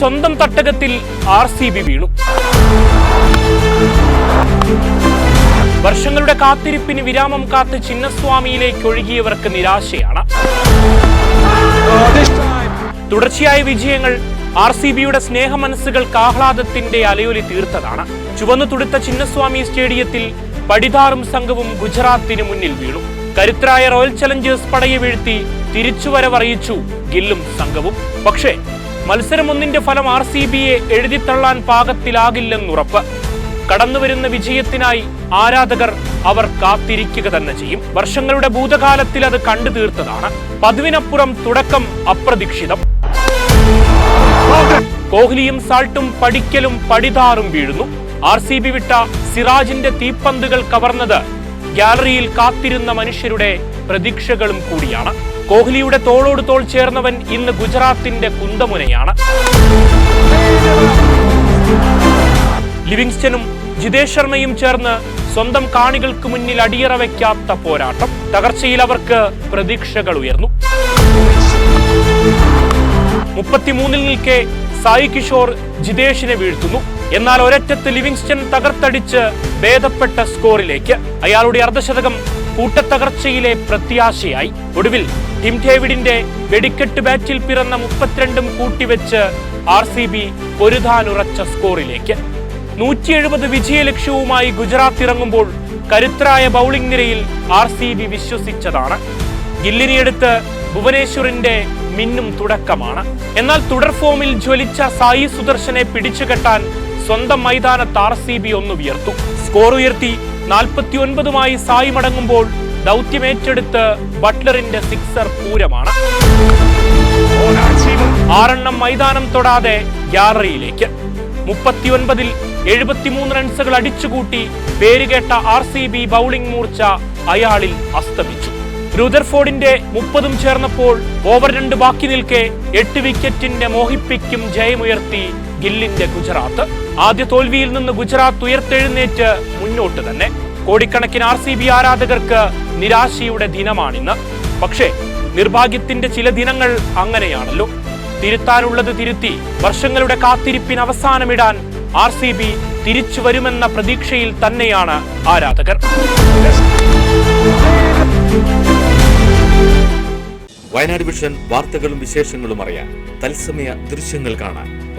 സ്വന്തം തട്ടകത്തിൽ R C B വീണു. വർഷങ്ങളുടെ കാത്തിരിപ്പിന് വിരാമം കാത്ത് ചിന്നസ്വാമിയിലേക്ക് ഒഴുകിയവർക്ക് നിരാശയാണ്. തുടർച്ചയായ വിജയങ്ങൾ ആർ സി ബിയുടെ സ്നേഹമനസ്സുകൾക്ക് ആഹ്ലാദത്തിന്റെ അലയൊലി തീർത്തതാണ്. ചുവന്നു തുടുത്ത ചിന്നസ്വാമി സ്റ്റേഡിയത്തിൽ പടിതാറും സംഘവും ഗുജറാത്തിന് മുന്നിൽ വീണു. കരുത്തരായ റോയൽ ചലഞ്ചേഴ്സ് പടയെ വീഴ്ത്തി തിരിച്ചുവരവറിയിച്ചു ഗില്ലും സംഘവും. പക്ഷേ മത്സരം ഒന്നിന്റെ ഫലം ആർ സി ബിയെ എഴുതിത്തള്ളാൻ പാകത്തിലാകില്ലെന്നുറപ്പ്. കടന്നുവരുന്ന വിജയത്തിനായി ആരാധകർ അവർ കാത്തിരിക്കുക തന്നെ ചെയ്യും. വർഷങ്ങളുടെ ഭൂതകാലത്തിൽ അത് കണ്ടു തീർത്തതാണ് പതിവിനപ്പുറം തുടക്കം അപ്രതീക്ഷിതം. കോഹ്ലിയും സാൾട്ടും പടിക്കലും പടിതാറും വീഴുന്നു. ആർ സി ബി വിട്ട സിറാജിന്റെ തീപ്പന്തുകൾ കവർന്നത് ഗാലറിയിൽ കാത്തിരുന്ന മനുഷ്യരുടെ പ്രതീക്ഷകളും കൂടിയാണ്. കോഹ്ലിയുടെ തോളോട് തോൾ ചേർന്നവൻ ഇന്ന് ഗുജറാത്തിന്റെ കുന്തമുനയാണ്. ലിവിങ്സ്റ്റനും ജിതേഷ് ശർമ്മയും ചേർന്ന് സ്വന്തം കാണികൾക്ക് മുന്നിൽ അടിയറ വയ്ക്കാത്ത പോരാട്ടം. തകർച്ചയിൽ അവർക്ക് പ്രതീക്ഷകൾ ഉയർന്നു. മുപ്പത്തിമൂന്നിൽ നിൽക്കെ സായി കിഷോർ ജിതേഷിനെ വീഴ്ത്തുന്നു. എന്നാൽ ഒരറ്റത്ത് ലിവിങ്സ്റ്റൺ തകർത്തടിച്ച് ഭേദപ്പെട്ട സ്കോറിലേക്ക്. അയാളുടെ അർദ്ധശതകം കൂട്ടത്തകർച്ചയിലെ പ്രത്യാശയായി. ഒടുവിൽ ടിം ഡേവിഡിന്റെ വെടിക്കെട്ട് ബാറ്റിൽ പിറന്ന മുപ്പത്തിരണ്ടും കൂട്ടിവെച്ച് ആർ സി ബി പൊരുതാനുറച്ച സ്കോറിലേക്ക്. നൂറ്റി എഴുപത് വിജയലക്ഷ്യവുമായി ഗുജറാത്ത് ഇറങ്ങുമ്പോൾ കരുത്തരായ ബൗളിംഗ് നിരയിൽ ആർ സി ബി വിശ്വസിച്ചതാണ്. ഗില്ലിനിയെടുത്ത് ഭുവനേശ്വറിന്റെ മിന്നും തുടക്കമാണ്. എന്നാൽ തുടർ ഫോമിൽ ജ്വലിച്ച സായി സുദർശനെ പിടിച്ചുകെട്ടാൻ സ്വന്തം മൈതാനത്ത് ആർ സി ബി ഒന്ന് ഉയർത്തു സ്കോർ ഉയർത്തി നാൽപ്പത്തി ഒൻപതുമായി സായി മടങ്ങുമ്പോൾ ദൗത്യമേറ്റെടുത്ത് ബട്ട്ലറിന്റെ സിക്സർ പൂരമാണ്. ആറെണ്ണം മൈതാനം തൊടാതെ ഗ്യാലറിയിലേക്ക്. മുപ്പത്തിയൊൻപതിൽ എഴുപത്തിമൂന്ന് റൺസുകൾ അടിച്ചുകൂട്ടി പേരുകേട്ട ആർ സി ബി ബൗളിംഗ് മൂർച്ച അയാളിൽ അസ്തമിച്ചു. രുദർഫോർഡിന്റെ മുപ്പതും ചേർന്നപ്പോൾ ഓവർ രണ്ട് ബാക്കി നിൽക്കെ എട്ട് വിക്കറ്റിന്റെ മോഹിപ്പിക്കും ജയമുയർത്തി ഗില്ലിന്റെ ഗുജറാത്ത്. ആദ്യ തോൽവിയിൽ നിന്ന് ഗുജറാത്ത് ഉയർത്തെഴുന്നേറ്റ് മുന്നോട്ട് തന്നെ. കോടിക്കണക്കിന് ആർ സി ബി ആരാധകർക്ക് നിരാശയുടെ ദിനമാണിന്ന്. പക്ഷേ നിർഭാഗ്യത്തിന്റെ ചില ദിനങ്ങൾ അങ്ങനെയാണല്ലോ. തിരുത്താനുള്ളത് തിരുത്തി വർഷങ്ങളുടെ കാത്തിരിപ്പിന് അവസാനമിടാൻ ആർ സി ബി തിരിച്ചു വരുമെന്ന പ്രതീക്ഷയിൽ തന്നെയാണ് ആരാധകർ. വയനാട് വിഷൻ വാർത്തകളും വിശേഷങ്ങളും അറിയാൻ തത്സമയ ദൃശ്യങ്ങൾ കാണാൻ